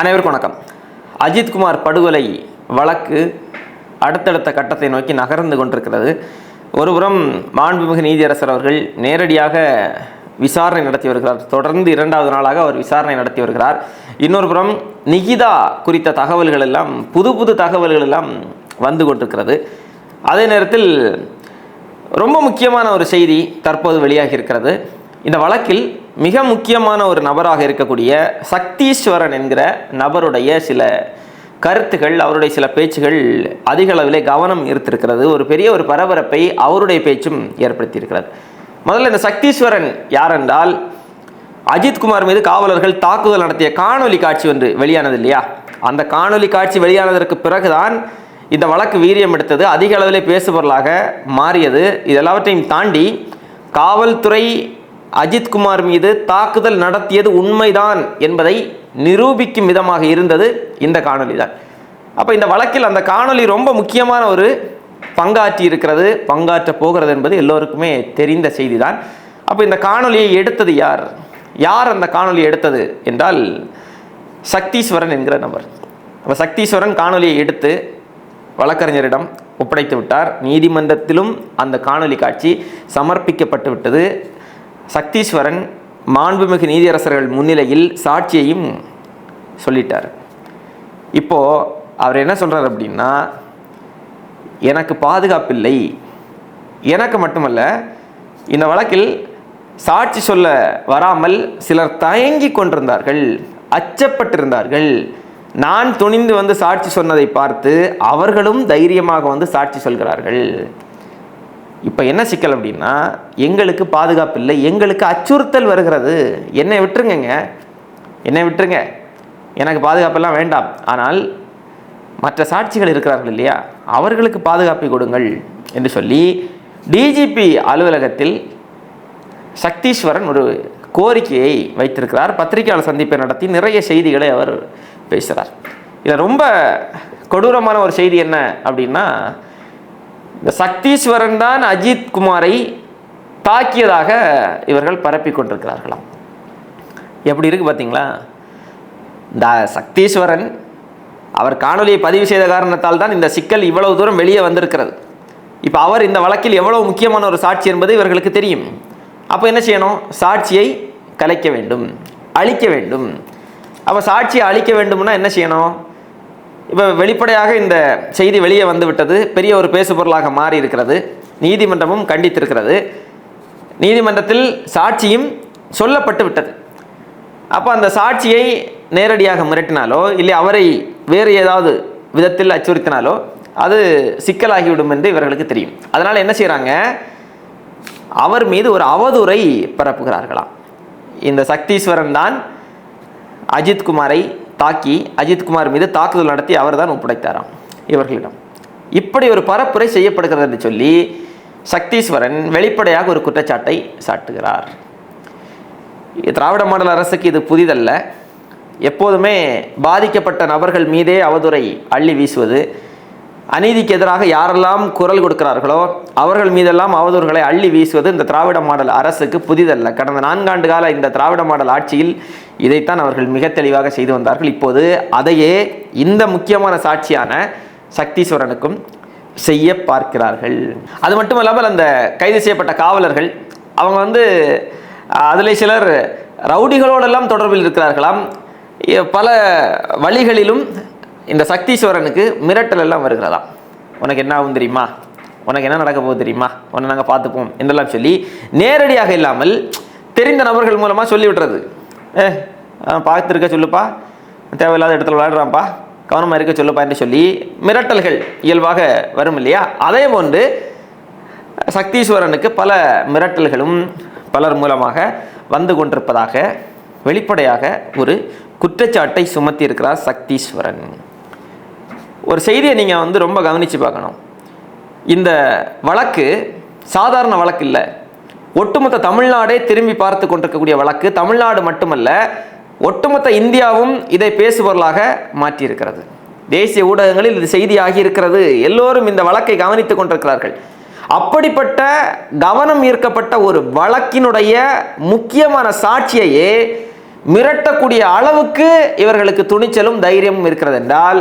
அனைவருக்கும் வணக்கம். அஜித்குமார் படுகொலை வழக்கு அடுத்தடுத்த கட்டத்தை நோக்கி நகர்ந்து கொண்டிருக்கிறது. ஒருபுறம் மாண்புமிகு நீதியரசர் அவர்கள் நேரடியாக விசாரணை நடத்தி வருகிறார். தொடர்ந்து இரண்டாவது நாளாக அவர் விசாரணை நடத்தி வருகிறார். இன்னொரு புறம் நிகிதா குறித்த தகவல்கள் எல்லாம் புது புது தகவல்கள் எல்லாம் வந்து கொண்டிருக்கிறது. அதே நேரத்தில் ரொம்ப முக்கியமான ஒரு செய்தி தற்போது வெளியாகி இருக்கிறது. இந்த வழக்கில் மிக முக்கியமான ஒரு நபராக இருக்கக்கூடிய சக்தீஸ்வரன் என்கிற நபருடைய சில கருத்துகள் அவருடைய சில பேச்சுகள் அதிக அளவிலே கவனம் ஈர்த்திருக்கிறது. ஒரு பெரிய ஒரு பரபரப்பை அவருடைய பேச்சும் ஏற்படுத்தியிருக்கிறது. முதல்ல இந்த சக்தீஸ்வரன் யாரென்றால் அஜித்குமார் மீது காவலர்கள் தாக்குதல் நடத்திய காணொலி காட்சி ஒன்று வெளியானது இல்லையா? அந்த காணொலி காட்சி வெளியானதற்கு பிறகுதான் இந்த வழக்கு வீரியம் எடுத்தது. அதிக அளவிலே பேசுபொருளாக மாறியது. இதெல்லாவற்றையும் தாண்டி காவல்துறை அஜித்குமார் மீது தாக்குதல் நடத்தியது உண்மைதான் என்பதை நிரூபிக்கும் விதமாக இருந்தது இந்த காணொலி தான். அப்போ இந்த வழக்கில் அந்த காணொளி ரொம்ப முக்கியமான ஒரு பங்காற்றி இருக்கிறது பங்காற்ற போகிறது என்பது எல்லோருக்குமே தெரிந்த செய்தி தான் அப்போ இந்த காணொலியை எடுத்தது யார்? யார் அந்த காணொலியை எடுத்தது என்றால் சக்தீஸ்வரன் என்கிற நபர். அப்போ சக்தீஸ்வரன் காணொலியை எடுத்து வழக்கறிஞரிடம் ஒப்படைத்து விட்டார். நீதிமன்றத்திலும் அந்த காணொளி காட்சி சமர்ப்பிக்கப்பட்டு விட்டது. சக்தீஸ்வரன் மாண்புமிகு நீதியரசர்கள் முன்னிலையில் சாட்சியையும் சொல்லிட்டார். இப்போது அவர் என்ன சொல்கிறார் அப்படின்னா எனக்கு பாதுகாப்பில்லை. எனக்கு மட்டுமல்ல இந்த வழக்கில் சாட்சி சொல்ல வராமல் சிலர் தயங்கி கொண்டிருந்தார்கள் அச்சப்பட்டிருந்தார்கள். நான் துணிந்து வந்து சாட்சி சொன்னதை பார்த்து அவர்களும் தைரியமாக வந்து சாட்சி சொல்கிறார்கள். இப்போ என்ன சிக்கல் அப்படின்னா எங்களுக்கு பாதுகாப்பு இல்லை எங்களுக்கு அச்சுறுத்தல் வருகிறது. என்னை விட்டுருங்கங்க. என்னை விட்டுருங்க. எனக்கு பாதுகாப்பெல்லாம் வேண்டாம். ஆனால் மற்ற சாட்சிகள் இருக்கிறார்கள் இல்லையா? அவர்களுக்கு பாதுகாப்பை கொடுங்கள் என்று சொல்லி டிஜிபி அலுவலகத்தில் சக்தீஸ்வரன் ஒரு கோரிக்கையை வைத்திருக்கிறார். பத்திரிகையாளர் சந்திப்பை நடத்தி நிறைய செய்திகளை அவர் பேசுகிறார். இதில் ரொம்ப கொடூரமான ஒரு செய்தி என்ன அப்படின்னா இந்த சக்தீஸ்வரன் தான் அஜித் குமாரை தாக்கியதாக இவர்கள் பரப்பி கொண்டிருக்கிறார்களாம். எப்படி இருக்கு பார்த்தீங்களா? இந்த சக்தீஸ்வரன் அவர் காணொலியை பதிவு செய்த காரணத்தால் தான் இந்த சிக்கல் இவ்வளவு தூரம் வெளியே வந்திருக்கிறது. இப்போ அவர் இந்த வழக்கில் எவ்வளவு முக்கியமான ஒரு சாட்சி என்பது இவர்களுக்கு தெரியும். அப்போ என்ன செய்யணும்? சாட்சியை கலைக்க வேண்டும் அழிக்க வேண்டும். அப்போ சாட்சியை அழிக்க வேண்டும்னா என்ன செய்யணும்? இப்போ வெளிப்படையாக இந்த செய்தி வெளியே வந்துவிட்டது. பெரிய ஒரு பேசுபொருளாக மாறி இருக்கிறது நீதிமன்றமும் கண்டித்திருக்கிறது. நீதிமன்றத்தில் சாட்சியும் சொல்லப்பட்டு விட்டது. அப்போ அந்த சாட்சியை நேரடியாக மிரட்டினாலோ இல்லை அவரை வேறு ஏதாவது விதத்தில் அச்சுறுத்தினாலோ அது சிக்கலாகிவிடும் என்று இவர்களுக்கு தெரியும். அதனால் என்ன செய்கிறாங்க அவர் மீது ஒரு அவதூறை பரப்புகிறார்களாம். இந்த சக்தீஸ்வரன் தான் அஜித்குமாரை தாக்கி அஜித்குமார் மீது தாக்குதல் நடத்தி அவர் தான் ஒப்படைத்தாராம். இவர்களிடம் இப்படி ஒரு பரப்புரை செய்யப்படுகிறது என்று சொல்லி சக்தீஸ்வரன் வெளிப்படையாக ஒரு குற்றச்சாட்டை சாட்டுகிறார். திராவிட மாடல் அரசுக்கு இது புதிதல்ல. எப்போதுமே பாதிக்கப்பட்ட நபர்கள் மீதே அவதுரை அள்ளி வீசுவது அநீதிக்கு எதிராக யாரெல்லாம் குரல் கொடுக்கிறார்களோ அவர்கள் மீதெல்லாம் அவதூறுகளை அள்ளி வீசுவது இந்த திராவிட மாடல் அரசுக்கு புதிதல்ல. கடந்த நான்காண்டு கால இந்த திராவிட மாடல் ஆட்சியில் இதைத்தான் அவர்கள் மிக தெளிவாக செய்து வந்தார்கள். இப்போது அதையே இந்த முக்கியமான சாட்சியான சக்தீஸ்வரனுக்கும் செய்ய பார்க்கிறார்கள். அது மட்டும் இல்லாமல் அந்த கைது செய்யப்பட்ட காவலர்கள் அவங்க வந்து அதில் சிலர் ரவுடிகளோடெல்லாம் தொடர்பில் இருக்கிறார்களாம். பல வழிகளிலும் இந்த சக்தீஸ்வரனுக்கு மிரட்டல் எல்லாம் வருகிறதாம். உனக்கு என்ன ஆகும் தெரியுமா? உனக்கு என்ன நடக்க போகுது தெரியுமா? உன்னை நாங்கள் பார்த்துப்போம் என்றெல்லாம் சொல்லி நேரடியாக இல்லாமல் தெரிந்த நபர்கள் மூலமாக சொல்லிவிடுறது. ஏ பார்த்துருக்க சொல்லுப்பா. தேவையில்லாத இடத்துல விளையாடுறான்ப்பா. கவனமாக இருக்க சொல்லுப்பா என்று சொல்லி மிரட்டல்கள் இயல்பாக வரும் இல்லையா? அதே போன்று சக்தீஸ்வரனுக்கு பல மிரட்டல்களும் பலர் மூலமாக வந்து கொண்டிருப்பதாக வெளிப்படையாக ஒரு குற்றச்சாட்டை சுமத்தி இருக்கிறார் சக்தீஸ்வரன். ஒரு செய்தியை நீங்கள் வந்து ரொம்ப கவனித்து பார்க்கணும். இந்த வழக்கு சாதாரண வழக்கு இல்லை. ஒட்டுமொத்த தமிழ்நாடே திரும்பி பார்த்து கொண்டிருக்கக்கூடிய வழக்கு தமிழ்நாடு மட்டுமல்ல ஒட்டுமொத்த இந்தியாவும் இதை பேசுபொருளாக மாற்றியிருக்கிறது. தேசிய ஊடகங்களில் இது செய்தியாகி இருக்கிறது. எல்லோரும் இந்த வழக்கை கவனித்துக் கொண்டிருக்கிறார்கள். அப்படிப்பட்ட கவனம் ஈர்க்கப்பட்ட ஒரு வழக்கினுடைய முக்கியமான சாட்சியையே மிரட்டக்கூடிய அளவுக்கு இவர்களுக்கு துணிச்சலும் தைரியமும் இருக்கிறது என்றால்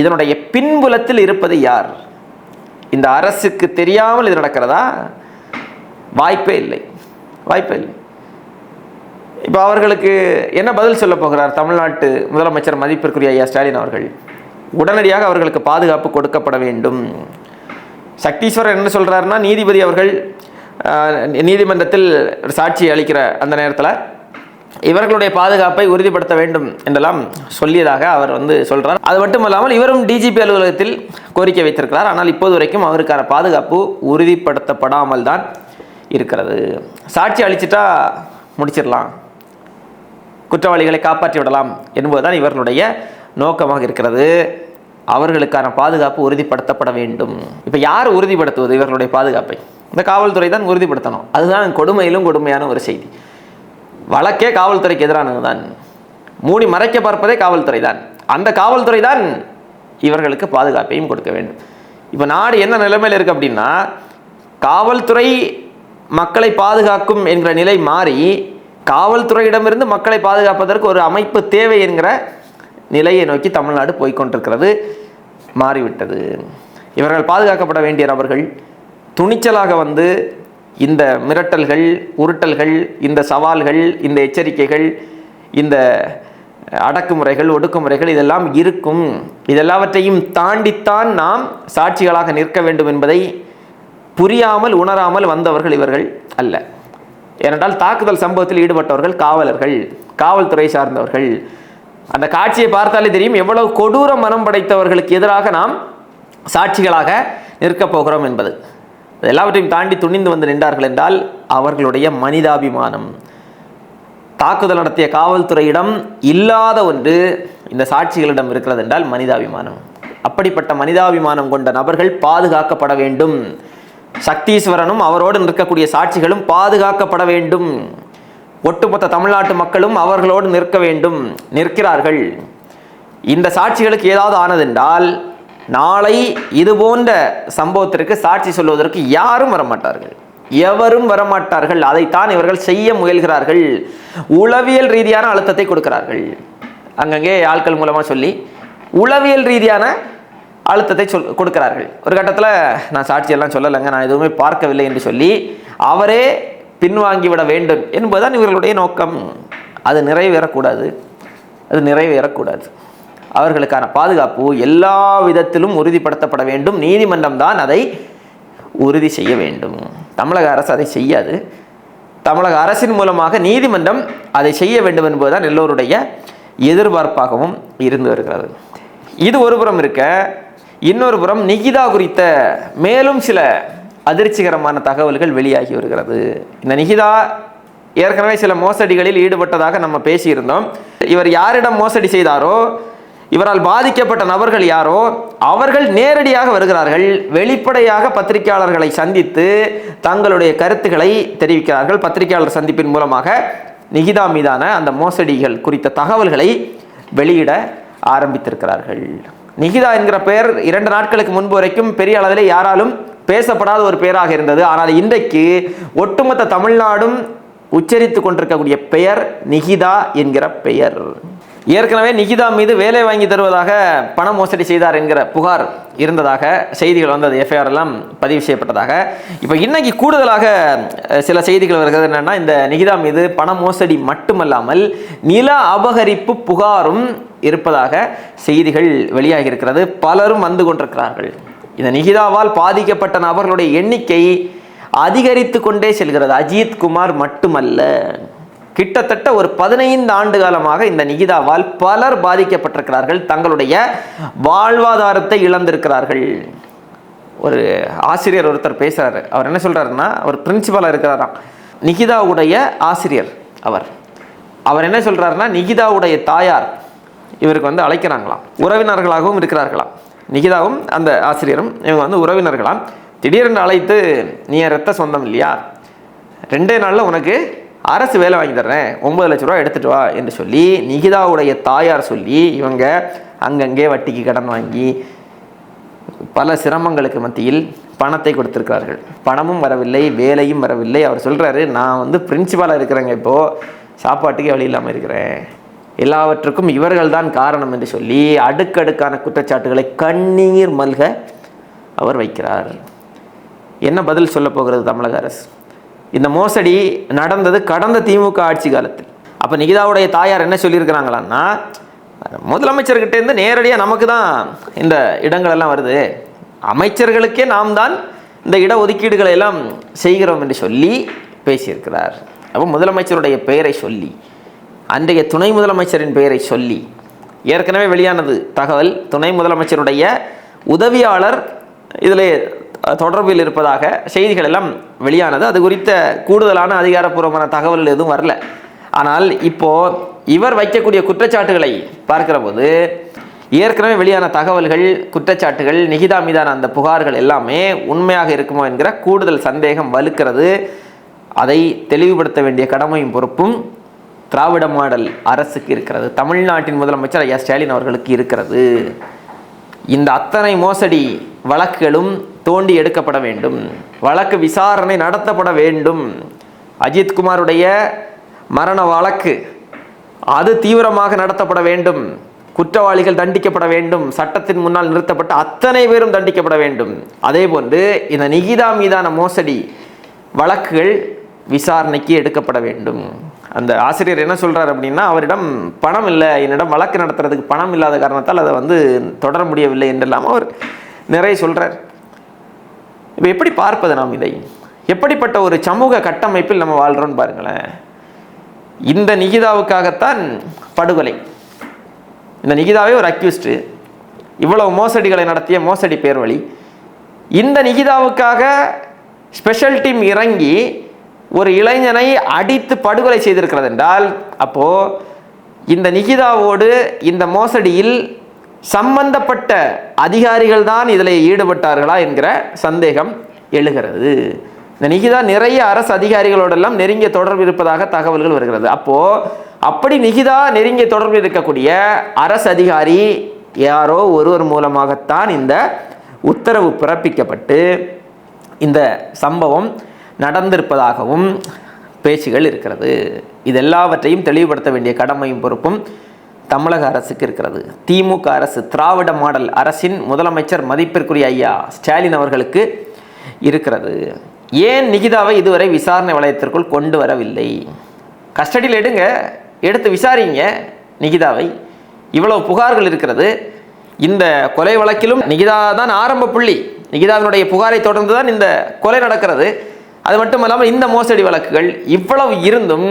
இதனுடைய பின்புலத்தில் இருப்பது யார்? இந்த அரசுக்கு தெரியாமல் இது நடக்கிறதா? வாய்ப்பே இல்லை. வாய்ப்பே இல்லை. இப்போ அவர்களுக்கு என்ன பதில் சொல்ல போகிறார் தமிழ்நாட்டு முதலமைச்சர் மதிப்பிற்குரிய ஐயா ஸ்டாலின் அவர்கள்? உடனடியாக அவர்களுக்கு பாதுகாப்பு கொடுக்கப்பட வேண்டும். சக்தீஸ்வரர் என்ன சொல்கிறாருன்னா நீதிபதி அவர்கள் நீதிமன்றத்தில் சாட்சி அளிக்கிற அந்த நேரத்தில் இவர்களுடைய பாதுகாப்பை உறுதிப்படுத்த வேண்டும் என்றெல்லாம் சொல்லியதாக அவர் வந்து சொல்கிறார் அது மட்டும் இல்லாமல் இவரும் டிஜிபி அலுவலகத்தில் கோரிக்கை வைத்திருக்கிறார். ஆனால் இப்போது வரைக்கும் அவருக்கான பாதுகாப்பு உறுதிப்படுத்தப்படாமல் தான் இருக்கிறது. சாட்சி அளிச்சிட்டா முடிச்சிடலாம். குற்றவாளிகளை காப்பாற்றி விடலாம் என்பதுதான் இவர்களுடைய நோக்கமாக இருக்கிறது. அவர்களுக்கான பாதுகாப்பு உறுதிப்படுத்தப்பட வேண்டும். இப்போ யார் உறுதிப்படுத்துவது இவர்களுடைய பாதுகாப்பை? இந்த காவல்துறை தான் உறுதிப்படுத்தணும். அதுதான் கொடுமையிலும் கொடுமையான ஒரு செய்தி. வழக்கே காவல்துறைக்கு எதிரானது தான். மூடி மறைக்க பார்ப்பதே காவல்துறை தான். அந்த காவல்துறை தான் இவர்களுக்கு பாதுகாப்பையும் கொடுக்க வேண்டும். இப்போ நாடு என்ன நிலைமையில் இருக்குது அப்படின்னா காவல்துறை மக்களை பாதுகாக்கும் என்கிற நிலை மாறி காவல்துறையிடமிருந்து மக்களை பாதுகாப்பதற்கு ஒரு அமைப்பு தேவை என்கிற நிலையை நோக்கி தமிழ்நாடு போய்க்கொண்டிருக்கிறது மாறிவிட்டது. இவர்கள் பாதுகாக்கப்பட வேண்டிய நபர்கள் துணிச்சலாக வந்து இந்த மிரட்டல்கள் உருட்டல்கள் இந்த சவால்கள் இந்த எச்சரிக்கைகள் இந்த அடக்குமுறைகள் ஒடுக்குமுறைகள் இதெல்லாம் இருக்கும். இதெல்லாவற்றையும் தாண்டித்தான் நாம் சாட்சிகளாக நிற்க வேண்டும் என்பதை புரியாமல் உணராமல் வந்தவர்கள் இவர்கள் அல்ல. ஏனென்றால் தாக்குதல் சம்பவத்தில் ஈடுபட்டவர்கள் காவலர்கள் காவல்துறை சார்ந்தவர்கள். அந்த காட்சியை பார்த்தாலே தெரியும் எவ்வளவு கொடூர மனம் படைத்தவர்களுக்கு எதிராக நாம் சாட்சிகளாக நிற்கப் போகிறோம் என்பது. எல்லாவற்றையும் தாண்டி துணிந்து வந்து நின்றார்கள் என்றால் அவர்களுடைய மனிதாபிமானம். தாக்குதல் நடத்திய காவல்துறையிடம் இல்லாத ஒன்று இந்த சாட்சிகளிடம் இருக்கிறது என்றால் மனிதாபிமானம். அப்படிப்பட்ட மனிதாபிமானம் கொண்ட நபர்கள் பாதுகாக்கப்பட வேண்டும். சக்தீஸ்வரனும் அவரோடு நிற்கக்கூடிய சாட்சிகளும் பாதுகாக்கப்பட வேண்டும். ஒட்டுமொத்த தமிழ்நாட்டு மக்களும் அவர்களோடு நிற்க வேண்டும். நிற்கிறார்கள். இந்த சாட்சிகளுக்கு ஏதாவது ஆனதென்றால் நாளை இது போன்ற சம்பவத்திற்கு சாட்சி சொல்வதற்கு யாரும் வரமாட்டார்கள். எவரும் வரமாட்டார்கள். அதைத்தான் இவர்கள் செய்ய முயல்கிறார்கள். உளவியல் ரீதியான அழுத்தத்தை கொடுக்கிறார்கள். அங்கங்கே ஆட்கள் மூலமாக சொல்லி உளவியல் ரீதியான அழுத்தத்தை சொல் கொடுக்கிறார்கள். ஒரு கட்டத்தில் நான் சாட்சியெல்லாம் சொல்லலைங்க. நான் எதுவுமே பார்க்கவில்லை என்று சொல்லி அவரே பின்வாங்கிவிட வேண்டும் என்பதுதான் இவர்களுடைய நோக்கம். அது நிறைவேறக்கூடாது. அது நிறைவேறக்கூடாது. அவர்களுக்கான பாதுகாப்பு எல்லா விதத்திலும் உறுதிப்படுத்தப்பட வேண்டும். நீதிமன்றம் தான் அதை உறுதி செய்ய வேண்டும். தமிழக அரசு அதை செய்யாது. தமிழக அரசின் மூலமாக நீதிமன்றம் அதை செய்ய வேண்டும் என்பதுதான் எல்லோருடைய எதிர்பார்ப்பாகவும் இருந்து வருகிறது. இது ஒருபுறம் இருக்க இன்னொரு புறம் நிகிதா குறித்த மேலும் சில அதிர்ச்சிகரமான தகவல்கள் வெளியாகி வருகிறது. இந்த நிகிதா ஏற்கனவே சில மோசடிகளில் ஈடுபட்டதாக நம்ம பேசியிருந்தோம். இவர் யாரிடம் மோசடி செய்தாரோ இவரால் பாதிக்கப்பட்ட நபர்கள் யாரோ அவர்கள் நேரடியாக வருகிறார்கள். வெளிப்படையாக பத்திரிகையாளர்களை சந்தித்து தங்களுடைய கருத்துக்களை தெரிவிக்கிறார்கள். பத்திரிகையாளர் சந்திப்பின் மூலமாக நிகிதா மீதான அந்த மோசடிகள் குறித்த தகவல்களை வெளியிட ஆரம்பித்திருக்கிறார்கள். நிகிதா என்கிற பெயர் இரண்டு நாட்களுக்கு முன்பு வரைக்கும் பெரிய அளவில் யாராலும் பேசப்படாத ஒரு பெயராக இருந்தது. ஆனால் இன்றைக்கு ஒட்டுமொத்த தமிழ்நாடும் உச்சரித்து கொண்டிருக்கக்கூடிய பெயர் நிகிதா என்கிற பெயர். ஏற்கனவே நிகிதா மீது வேலை வாங்கி தருவதாக பண மோசடி செய்தார் என்கிற புகார் இருந்ததாக செய்திகள் வந்தது. எஃப்ஐஆர் எல்லாம் பதிவு செய்யப்பட்டதாக. இப்போ இன்னைக்கு கூடுதலாக சில செய்திகள் வருகிறது. என்னன்னா இந்த நிகிதா மீது பண மோசடி மட்டுமல்லாமல் நில அபகரிப்பு புகாரும் இருப்பதாக செய்திகள் வெளியாகி இருக்கிறது பலரும் வந்து கொண்டிருக்கிறார்கள். இந்த நிகிதாவால் பாதிக்கப்பட்ட நபர்களுடைய எண்ணிக்கை அதிகரித்து கொண்டே செல்கிறது. அஜித் குமார் மட்டுமல்ல. கிட்டத்தட்ட ஒரு பதினைந்து ஆண்டு காலமாக இந்த நிகிதாவால் பலர் பாதிக்கப்பட்டிருக்கிறார்கள். தங்களுடைய வாழ்வாதாரத்தை இழந்திருக்கிறார்கள். ஒரு ஆசிரியர் ஒருத்தர் பேசுறாரு. அவர் என்ன சொல்றாருன்னா அவர் பிரின்சிபலாக இருக்கிறாராம். நிகிதாவுடைய ஆசிரியர் அவர். அவர் என்ன சொல்றாருன்னா நிகிதாவுடைய தாயார் இவருக்கு வந்து அழைக்கிறாங்களாம். உறவினர்களாகவும் இருக்கிறார்களாம். நிகிதாவும் அந்த ஆசிரியரும் இவங்க வந்து உறவினர்களாம். திடீரென்று அழைத்து நீ ரத்த சொந்தம் இல்லையா? ரெண்டே நாளில் உனக்கு அரசு வேலை வாங்கி தர்றேன். ஒன்பது லட்ச ரூபா எடுத்துட்டு வா என்று சொல்லி நிகிதாவுடைய தாயார் சொல்லி இவங்க அங்கங்கே வட்டிக்கு கடன் வாங்கி பல சிரமங்களுக்கு மத்தியில் பணத்தை கொடுத்துருக்கிறார்கள். பணமும் வரவில்லை வேலையும் வரவில்லை. அவர் சொல்கிறாரு நான் வந்து பிரின்சிபாலாக இருக்கிறேங்க இப்போ. சாப்பாட்டுக்கே வழி இல்லாமல் இருக்கிறேன். எல்லாவற்றுக்கும் இவர்கள்தான் காரணம் என்று சொல்லி அடுக்கடுக்கான குற்றச்சாட்டுகளை கண்ணீர் மல்க அவர் வைக்கிறார். என்ன பதில் சொல்ல போகிறது தமிழக அரசு? இந்த மோசடி நடந்தது கடந்த திமுக ஆட்சி காலத்தில். அப்போ நிகிதாவுடைய தாயார் என்ன சொல்லியிருக்கிறாங்களான்னா முதலமைச்சர்கிட்டேருந்து நேரடியாக நமக்கு தான் இந்த இடங்களெல்லாம் வருது. அமைச்சர்களுக்கே நாம் தான் இந்த இட ஒதுக்கீடுகளை எல்லாம் செய்கிறோம் என்று சொல்லி பேசியிருக்கிறார். அப்போ முதலமைச்சருடைய பெயரை சொல்லி அன்றைய துணை முதலமைச்சரின் பெயரை சொல்லி ஏற்கனவே வெளியானது தகவல் துணை முதலமைச்சருடைய உதவியாளர் இதில் தொடர்பில் இருப்பதாக செய்திகள் எல்லாம் வெளியானது. அது குறித்த கூடுதலான அதிகாரப்பூர்வமான தகவல் எதுவும் வரல. ஆனால் இப்போ இவர் வைக்கக்கூடிய குற்றச்சாட்டுகளை பார்க்கிற போது ஏற்கனவே வெளியான தகவல்கள் குற்றச்சாட்டுகள் நிகிதா மீதான அந்த புகார்கள் எல்லாமே உண்மையாக இருக்குமோ என்கிற கூடுதல் சந்தேகம் வலுக்கிறது. அதை தெளிவுபடுத்த வேண்டிய கடமையும் பொறுப்பும் திராவிட மாடல் அரசுக்கு இருக்கிறது. தமிழ்நாட்டின் முதலமைச்சர் ஐயா ஸ்டாலின் அவர்களுக்கு இருக்கிறது. இந்த அத்தனை மோசடி வழக்குகளும் தோண்டி எடுக்கப்பட வேண்டும். வழக்கு விசாரணை நடத்தப்பட வேண்டும். அஜித்குமாருடைய மரண வழக்கு அது தீவிரமாக நடத்தப்பட வேண்டும். குற்றவாளிகள் தண்டிக்கப்பட வேண்டும். சட்டத்தின் முன்னால் நிறுத்தப்பட்ட அத்தனை பேரும் தண்டிக்கப்பட வேண்டும். அதே போன்று இந்த நிகிதா மீதான மோசடி வழக்குகள் விசாரணைக்கு எடுக்கப்பட வேண்டும். அந்த ஆசிரியர் என்ன சொல்கிறார் அப்படின்னா அவரிடம் பணம் இல்லை என்னிடம் வழக்கு நடத்துறதுக்கு பணம் இல்லாத காரணத்தால் அதை வந்து தொடர முடியவில்லை என்றெல்லாம் அவர் நிறைய சொல்கிறார் இப்போ எப்படி பார்ப்பது நாம் இதை? எப்படிப்பட்ட ஒரு சமூக கட்டமைப்பில் நம்ம வாழ்கிறோம்னு பாருங்களேன். இந்த நிகிதாவுக்காகத்தான் படுகொலை. இந்த நிகிதாவே ஒரு அக்யூஸ்டு இவ்வளவு மோசடிகளை நடத்திய மோசடி பேர்வழி. இந்த நிகிதாவுக்காக ஸ்பெஷல் டீம் இறங்கி ஒரு இளைஞனை அடித்து படுகொலை செய்திருக்கிறது என்றால் அப்போ இந்த நிகிதாவோடு இந்த மோசடியில் சம்பந்தப்பட்ட அதிகாரிகள் தான் இதில் ஈடுபட்டார்களா என்கிற சந்தேகம் எழுகிறது. இந்த நிகிதா நிறைய அரசு அதிகாரிகளோடெல்லாம் நெருங்கிய தொடர்பு இருப்பதாக தகவல்கள் வருகிறது. அப்போ அப்படி நிகிதா நெருங்கிய தொடர்பு இருக்கக்கூடிய அரசு அதிகாரி யாரோ ஒருவர் மூலமாகத்தான் இந்த உத்தரவு பிறப்பிக்கப்பட்டு இந்த சம்பவம் நடந்திருப்பதாகவும் பேச்சுகள் இருக்கிறது. இது எல்லாவற்றையும் தெளிவுபடுத்த வேண்டிய கடமையும் பொறுப்பும் தமிழக அரசுக்கு இருக்கிறது. திமுக அரசு திராவிட மாடல் அரசின் முதலமைச்சர் மதிப்பிற்குரிய ஐயா ஸ்டாலின் அவர்களுக்கு இருக்கிறது. ஏன் நிகிதாவை இதுவரை விசாரணை வளையத்திற்குள் கொண்டு வரவில்லை? கஸ்டடியில் எடுங்க. எடுத்து விசாரிங்க. நிகிதாவை. இவ்வளவு புகார்கள் இருக்கிறது. இந்த கொலை வழக்கிலும் நிகிதா தான் ஆரம்ப புள்ளி. நிகிதாவினுடைய புகாரை தொடர்ந்து தான் இந்த கொலை நடக்கிறது. அது மட்டும் இல்லாமல் இந்த மோசடி வழக்குகள் இவ்வளவு இருந்தும்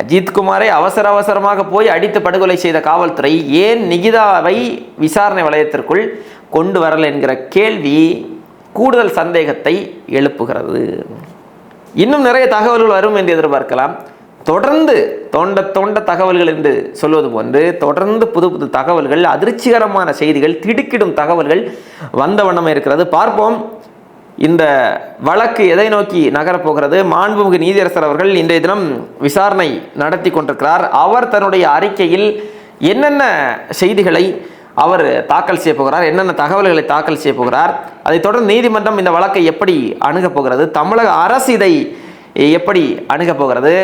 அஜித்குமாரை அவசர அவசரமாக போய் அடித்து படுகொலை செய்த காவல்துறை ஏன் நிகிதாவை விசாரணை வளையத்திற்குள் கொண்டு வரல என்கிற கேள்வி கூடுதல் சந்தேகத்தை எழுப்புகிறது. இன்னும் நிறைய தகவல்கள் வரும் என்று எதிர்பார்க்கலாம். தொடர்ந்து தோண்ட தோண்ட தகவல்கள் என்று சொல்வது போன்று தொடர்ந்து புது புது தகவல்கள் அதிர்ச்சிகரமான செய்திகள் திடுக்கிடும் தகவல்கள் வந்த வண்ணமே இருக்கிறது. பார்ப்போம். இந்த வழக்கு எதை நோக்கி நகரப்போகிறது? மாண்புமிகு நீதியரசர் அவர்கள் இன்றைய தினம் விசாரணை நடத்தி கொண்டிருக்கிறார். அவர் தன்னுடைய அறிக்கையில் என்னென்ன செய்திகளை அவர் தாக்கல் செய்ய போகிறார்? என்னென்ன தகவல்களை தாக்கல் செய்ய போகிறார்? அதைத் தொடர்ந்து நீதிமன்றம் இந்த வழக்கை எப்படி அணுகப் போகிறது? தமிழக அரசு இதை எப்படி அணுகப் போகிறது?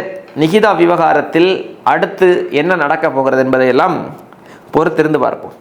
நிகிதா விவகாரத்தில் அடுத்து என்ன நடக்கப் போகிறது என்பதையெல்லாம் பொறுத்திருந்து பார்ப்போம்.